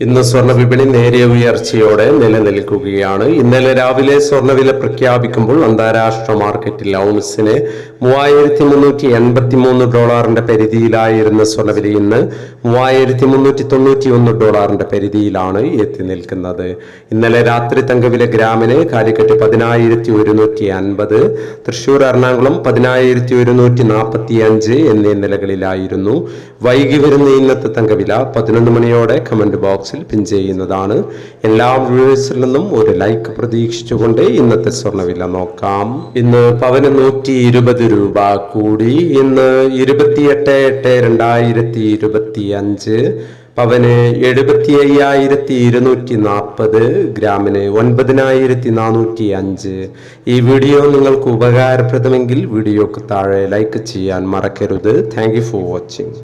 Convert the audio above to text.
ഇന്ന് സ്വർണ വിപണി നേരിയ ഉയർച്ചയോടെ നിലനിൽക്കുകയാണ്. ഇന്നലെ രാവിലെ സ്വർണവില പ്രഖ്യാപിക്കുമ്പോൾ അന്താരാഷ്ട്ര മാർക്കറ്റിൽ ഔൺസിന് മൂവായിരത്തി മുന്നൂറ്റി എൺപത്തി മൂന്ന് ഡോളറിന്റെ പരിധിയിലായിരുന്ന സ്വർണവില ഇന്ന് മൂവായിരത്തി മുന്നൂറ്റി തൊണ്ണൂറ്റി ഒന്ന് ഡോളറിന്റെ പരിധിയിലാണ് എത്തി നിൽക്കുന്നത്. ഇന്നലെ രാത്രി തങ്കവില ഗ്രാമിന് കാലിക്കറ്റ് പതിനായിരത്തി ഒരുന്നൂറ്റി അൻപത് തൃശൂർ എറണാകുളം പതിനായിരത്തി ഒരുന്നൂറ്റി നാൽപ്പത്തി അഞ്ച് എന്നീ നിലകളിലായിരുന്നു. വൈകി വരുന്ന ഇന്നത്തെ തങ്കവില പതിനൊന്ന് മണിയോടെ കമന്റ് ബോക്സിൽ പിൻ ചെയ്യുന്നതാണ്. എല്ലാ വ്യൂവേഴ്സിൽ നിന്നും ഒരു ലൈക്ക് പ്രതീക്ഷിച്ചുകൊണ്ട് ഇന്നത്തെ സ്വർണവില നോക്കാം. ഇന്ന് പവന് നൂറ്റി ഇരുപത് രൂപ കൂടി. ഇന്ന് ഇരുപത്തിയെട്ട് എട്ട് രണ്ടായിരത്തി ഇരുപത്തി അഞ്ച് പവന് എഴുപത്തി അയ്യായിരത്തി ഇരുന്നൂറ്റി നാൽപ്പത് ഗ്രാമിന് ഒൻപതിനായിരത്തി നാനൂറ്റി അഞ്ച് ഈ വീഡിയോ നിങ്ങൾക്ക് ഉപകാരപ്രദമെങ്കിൽ വീഡിയോക്ക് താഴെ ലൈക്ക് ചെയ്യാൻ മറക്കരുത്. Thank for watching